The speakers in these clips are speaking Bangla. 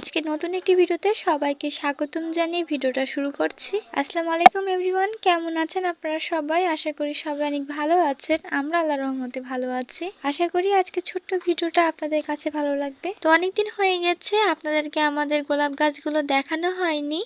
নতুন একটি ভিডিওতে সবাইকে স্বাগতম জানিয়ে ভিডিওটা শুরু করছি। আসসালামু আলাইকুম এভরিওয়ান কেমন আছেন আপনারা সবাই? আশা করি সবাই অনেক ভালো আছেন। আমরা আল্লাহ রহমতে ভালো আছি। আশা করি আজকে ছোট্ট ভিডিওটা আপনাদের কাছে ভালো লাগবে। তো অনেকদিন হয়ে গেছে, আপনাদেরকে আমাদের গোলাপ গাছগুলো দেখানো হয়নি।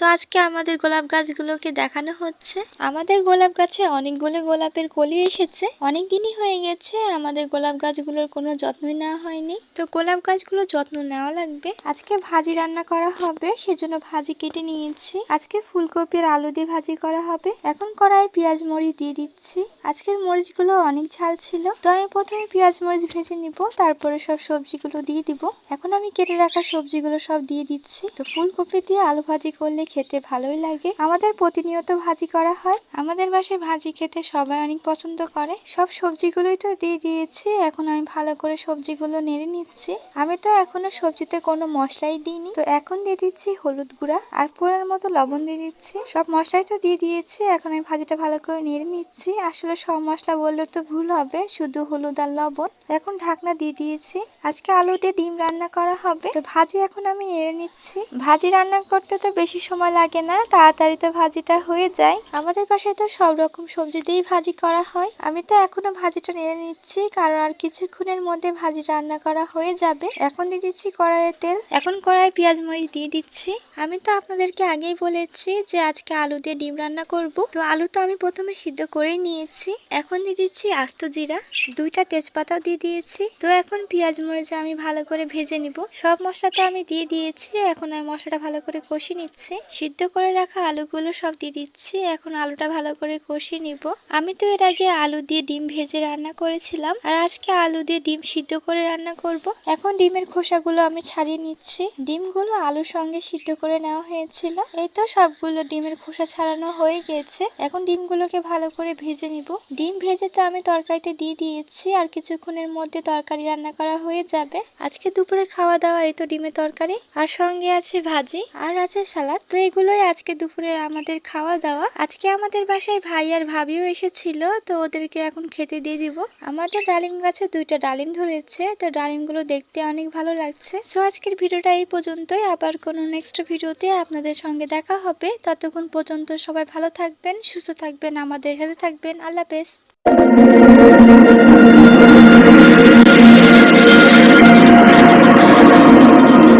তো আজকে আমাদের গোলাপ গাছগুলোকে দেখানো হচ্ছে। আমাদের গোলাপ গাছে অনেকগুলো গোলাপের কলি এসেছে। অনেক দিনই হয়ে গেছে, আমাদের গোলাপ গাছগুলোর কোনো যত্নই নেওয়া হয়নি। তো গোলাপ গাছগুলো যত্ন নেওয়া লাগবে। আজকে ভাজি রান্না করা হবে, সেজন্য ভাজি কেটে নিয়েছি। আজকে ফুলকপির আলু দিয়ে ভাজি করা হবে। এখন কড়াই পেঁয়াজ মরিচ দিয়ে দিচ্ছি। আজকের মরিচগুলো অনেক ঝাল ছিল। তো আমি প্রথমে পেঁয়াজ মরিচ ভেজে নিব, তারপরে সব সবজিগুলো দিয়ে দিব। এখন আমি কেটে রাখা সবজিগুলো সব দিয়ে দিচ্ছি। তো ফুলকপি দিয়ে আলু ভাজি করলে খেতে ভালোই লাগে। আমাদের প্রতিনিয়ত ভাজি করা হয়। আমাদের বাসায় ভাজি খেতে সবাই অনেক পছন্দ করে। সব সবজিগুলোই তো দিয়ে দিয়েছি। এখন আমি ভালো করে সবজিগুলো নেড়ে নিচ্ছি। আমি তো এখনও সবজিতে কোনো মশলাই দিইনি। তো এখন দিয়ে দিচ্ছি হলুদ গুঁড়া আর পোড়ার মতো লবণ দিয়ে দিচ্ছি। সব মশলাই তো দিয়ে দিয়েছি। এখন আমি ভাজিটা ভালো করে নেড়ে নিচ্ছি। আসলে সব মশলা বললে তো ভুল হবে। শুধু হলুদ আর লবণ। এখন ঢাকনা দিয়ে দিয়েছি। আজকে আলু দিয়ে ডিম রান্না করা হবে। তো ভাজি এখন আমি নেড়ে নিচ্ছি। ভাজি রান্না করতে তো বেশি সময় লাগে না, তাড়াতাড়ি তো ভাজিটা হয়ে যায়। আমাদের বাসায় তো সব রকম সবজি দিয়েই ভাজি করা হয়। আমি তো এখনও ভাজিটা নেড়ে নিচ্ছি, কারণ আর কিছুক্ষণের মধ্যে ভাজি রান্না করা হয়ে যাবে। এখন দিয়ে দিচ্ছি কড়াইয়ে তেল। এখন কড়াই পেঁয়াজ মরিচ দিয়ে দিচ্ছি। আমি তো আপনাদেরকে আগেই বলেছি যে আজকে আলু দিয়ে ডিম রান্না করব। তো আলু তো আমি প্রথমে সিদ্ধ করেই নিয়েছি। এখন দিয়ে দিচ্ছি আস্ত জিরা। দুইটা তেজপাতা দিয়ে দিয়েছি। তো এখন পেঁয়াজ মরিচ আমি ভালো করে ভেজে নিব। সব মশলা তো আমি দিয়ে দিয়েছি, এখন আমি মশলাটা ভালো করে কষিয়ে নিচ্ছি। সিদ্ধ করে রাখা আলুগুলো সব দিয়ে দিচ্ছি। এখন আলুটা ভালো করে কষিয়ে নিব। আমি তো এর আগে আলু দিয়ে ডিম ভেজে রান্না করেছিলাম। আর আজকে আলু দিয়ে ডিম সিদ্ধ করে রান্না করব। এখন ডিমের খোসাগুলো আমি ছাড়িয়ে নিচ্ছি। ডিমগুলো আলুর সঙ্গে সিদ্ধ করে নেওয়া হয়েছিল। এই তো সবগুলো ডিমের খোসা ছাড়ানো হয়ে গিয়েছে এখন ডিমগুলোকে ভালো করে ভেজে নিব। ডিম ভেজে তো আমি তরকারিতে দিয়ে দিয়েছি। আর কিছুক্ষণের মধ্যে তরকারি রান্না করা হয়ে যাবে। আজকে দুপুরে খাওয়া দাওয়া, এই তো ডিমের তরকারি। আর সঙ্গে আছে ভাজি। আর আছে সালাদ। তো এগুলোই আজকে দুপুরে আমাদের খাওয়া দাওয়া আজকে আমাদের বাসায় ভাই আর ভাবিও এসেছিল, তো ওদেরকে এখন খেতে দিয়ে দিব। আমাদের ডালিম গাছে দুইটা ডালিম ধরেছে, তো ডালিমগুলো দেখতে অনেক ভালো লাগছে। সো আজকের ভিডিওটা এই পর্যন্তই। আবার কোনো নেক্সট ভিডিওতে আপনাদের সঙ্গে দেখা হবে। ততক্ষণ পর্যন্ত সবাই ভালো থাকবেন, সুস্থ থাকবেন, আমাদের সাথে থাকবেন। আল্লাহ হাফেজ।